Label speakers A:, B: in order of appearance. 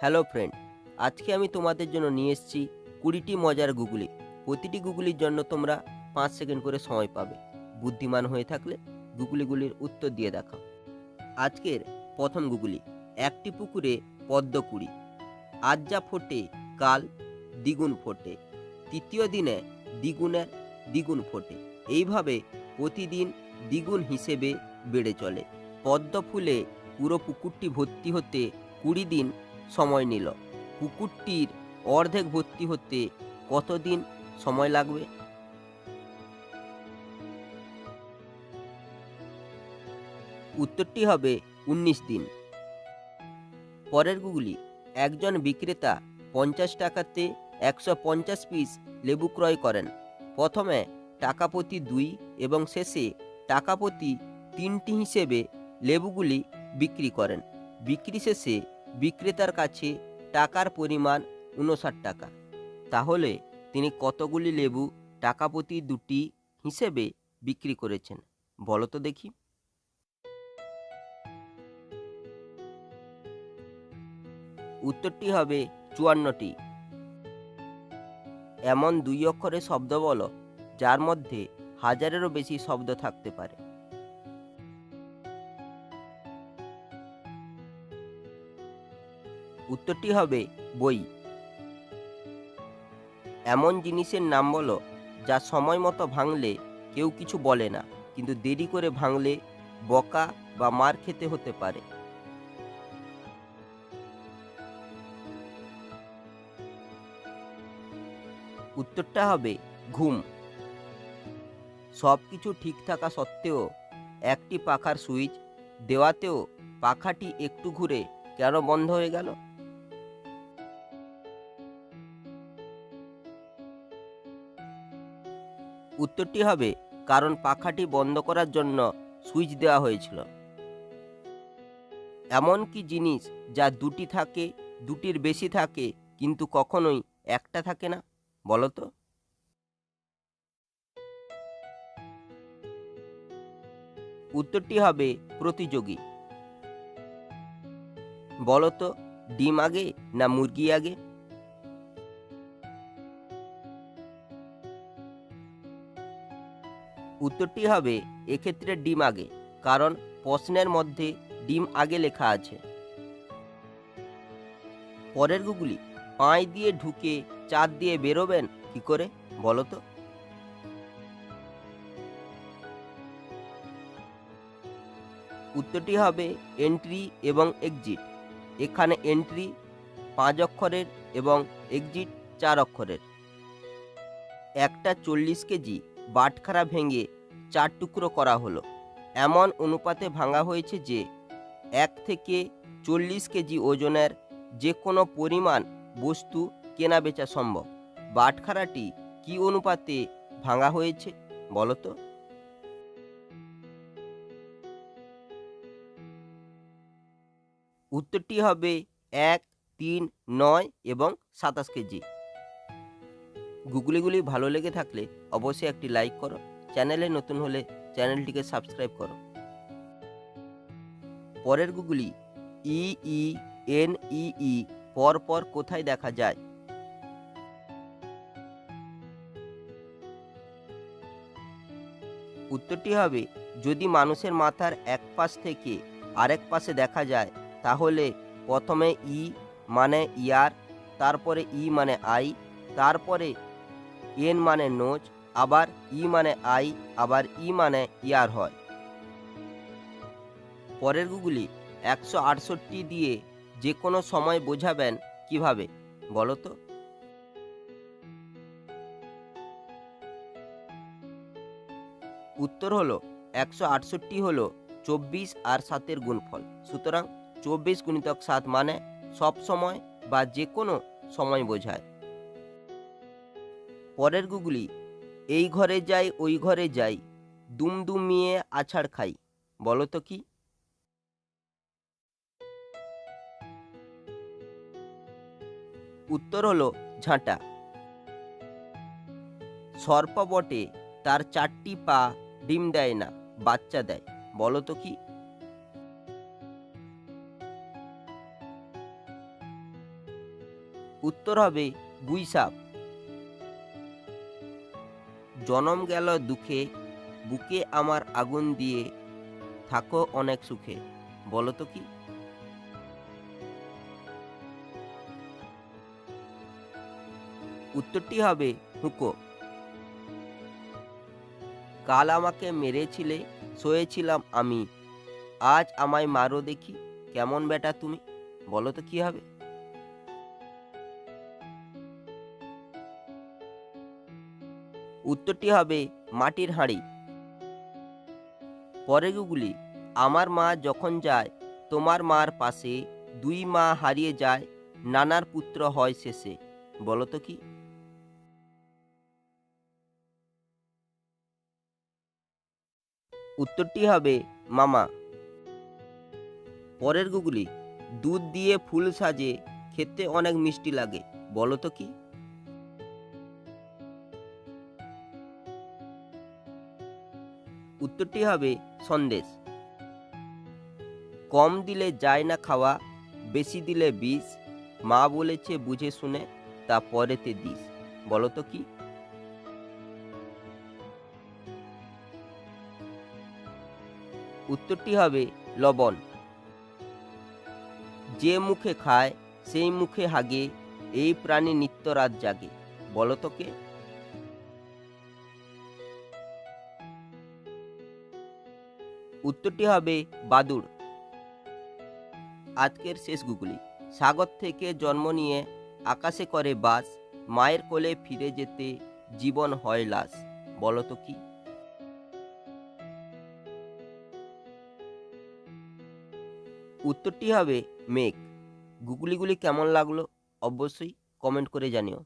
A: Hello friend, আজকে আমি তোমাদের জন্য নিয়ে এসেছি কুড়িটি মজার গুগলি। প্রতিটি গুগলির জন্য তোমরা পাঁচ সেকেন্ড করে সময় পাবে। বুদ্ধিমান হয়ে থাকলে গুগলিগুলির উত্তর দিয়ে দেখাও। আজকের প্রথম গুগলি, একটি পুকুরে পদ্ম কুড়ি। আজ যা ফোটে কাল দ্বিগুণ ফোটে। তৃতীয় দিনে দ্বিগুণের দ্বিগুণ ফোটে। এইভাবে প্রতিদিন দ্বিগুণ হিসেবে বেড়ে চলে। পদ্ম ফুলে পুরো পুকুরটি ভর্তি হতে কুড়ি দিন সময় নিল। পুকুরটির অর্ধেক ভর্তি হতে কতদিন সময় লাগবে? উত্তরটি হবে উনিশ দিন। পরের গুগলি, একজন বিক্রেতা পঞ্চাশ টাকাতে একশো পঞ্চাশ পিস লেবু ক্রয় করেন। প্রথমে টাকা প্রতি দুই এবং শেষে টাকা প্রতি তিনটি হিসেবে লেবুগুলি বিক্রি করেন। বিক্রি শেষে বিক্রেতার কাছে টাকার পরিমাণ উনষাট টাকা। তাহলে তিনি কতগুলি লেবু টাকা প্রতি দুটি হিসেবে বিক্রি করেছেন, বলো তো দেখি। উত্তরটি হবে চুয়ান্নটি। এমন দুই অক্ষরের শব্দ বলো, যার মধ্যে হাজারেরও বেশি শব্দ থাকতে পারে। উত্তরটি হবে বই। এমন জিনিসের নাম বলো যা সময় মতো ভাঙলে কেউ কিছু বলে না, কিন্তু দেরি করে ভাঙলে বকা বা মার খেতে হতে পারে। উত্তরটা হবে ঘুম। সব কিছু ঠিক থাকা সত্ত্বেও একটি পাখার সুইচ দেওয়াতেও পাখাটি একটু ঘুরে কেন বন্ধ হয়ে গেল? উত্তরটি হবে, কারণ পাখাটি বন্ধ করার জন্য সুইচ দেওয়া হয়েছিল। এমন কি জিনিস যা দুটি থাকে, দুটির বেশি থাকে, কিন্তু কখনোই একটা থাকে না, বলো তো। উত্তরটি হবে, প্রতিযোগী। বলো তো, ডিম আগে না মুরগি আগে? উত্তরটি হবে এক্ষেত্রে ডিম আগে, কারণ প্রশ্নের মধ্যে ডিম আগে লেখা আছে। পরের গুগলি, পাঁই দিয়ে ঢুকে চার দিয়ে বেরোবেন কি করে বলো তো? উত্তরটি হবে এন্ট্রি এবং এক্সিট এখানে এন্ট্রি পাঁচ অক্ষরের এবং এক্সিট চার অক্ষরের। একটা চল্লিশ কেজি বাটখারা ভেঙে চার টুকরো করা হলো। এমন অনুপাতে ভাঙা হয়েছে যে, এক থেকে চল্লিশ কেজি ওজনের যে কোনো পরিমাণ বস্তু কেনা বেচা সম্ভব। বাটখারাটি কি অনুপাতে ভাঙা হয়েছে, বলো তো? উত্তরটি হবে এক, তিন, নয় এবং সাতাশ কেজি। গুগলিগুলি ভালো লেগে থাকলে অবশ্যই একটি লাইক করো। চ্যানেলে নতুন হলে চ্যানেলটিকে সাবস্ক্রাইব করো। পরের গুগলি ই ই এন ই ই পর পর কোথায় দেখা যায়? উত্তরটি হবে, যদি মানুষের মাথার এক পাশ থেকে আরেক পাশে দেখা যায়, তাহলে প্রথমে ই মানে ইয়ার, তারপরে ই মানে আই, তারপরে এন মানে নোজ আবার ই মানে আই, আবার ই মানে ইয়ার হয়। পরের গুগলি একশো আটষট্টি দিয়ে যে কোনো সময় বোঝাবেন কীভাবে, বলো তো? উত্তর হলো একশো আটষট্টি হলো চব্বিশ আর সাতের গুণফল। সুতরাং চব্বিশ গুণিতক সাত মানে সব সময় বা যে কোনো সময় বোঝায়। পরের গুগলি এই ঘরে যাই, ওই ঘরে যাই দুম দুমিয়ে আছাড় খাই, বলো তো কি? উত্তর হলো ঝাঁটা। সর্প বটে, তার চারটি পা ডিম দেয় না, বাচ্চা দেয়, বলো তো কি? উত্তর হবে গুই সাপ। জনম গেল দুঃখে, বুকে আমার আগুন দিয়ে থাকো অনেক সুখে। বলো তো কি? উত্তরটি হবে, হুঁকো। কাল আমাকে মেরেছিলে শোয়েছিলাম আমি। আজ আমায় মারো দেখি, কেমন বেটা তুমি? বলো তো কি হবে? উত্তরটি হবে মাটির হাঁড়ি। পরে গুগলি, আমার মা যখন যায়, তোমার মার পাশে দুই মা হারিয়ে যায়, নানার পুত্র হয় শেষে। বলো তো কি? উত্তরটি হবে, মামা। পরের গুগলি, দুধ দিয়ে ফুল সাজে, খেতে অনেক মিষ্টি লাগে। বলো তো কি? উত্তরটি হবে সন্দেশ। কম দিলে যায় না খাওয়া, বেশি দিলে বিষ, মা বলেছে বুঝে শুনে, তা পরেতে দিস। বলো তো কি? উত্তরটি হবে লবণ। যে মুখে খায়, সেই মুখে হাগে, এই প্রাণী নিত্য রাত জাগে। বলতো কে? উত্তরটি হবে বাদুড়। আজকের শেষ গুগলি। সাগর থেকে জন্ম নিয়ে আকাশে করে বাস, মায়ের কোলে ফিরে যেতে জীবন হয় লাশ বলো তো কি? উত্তরটি হবে মেঘ। গুগলিগুলি কেমন লাগল? অবশ্যই কমেন্ট করে জানিও।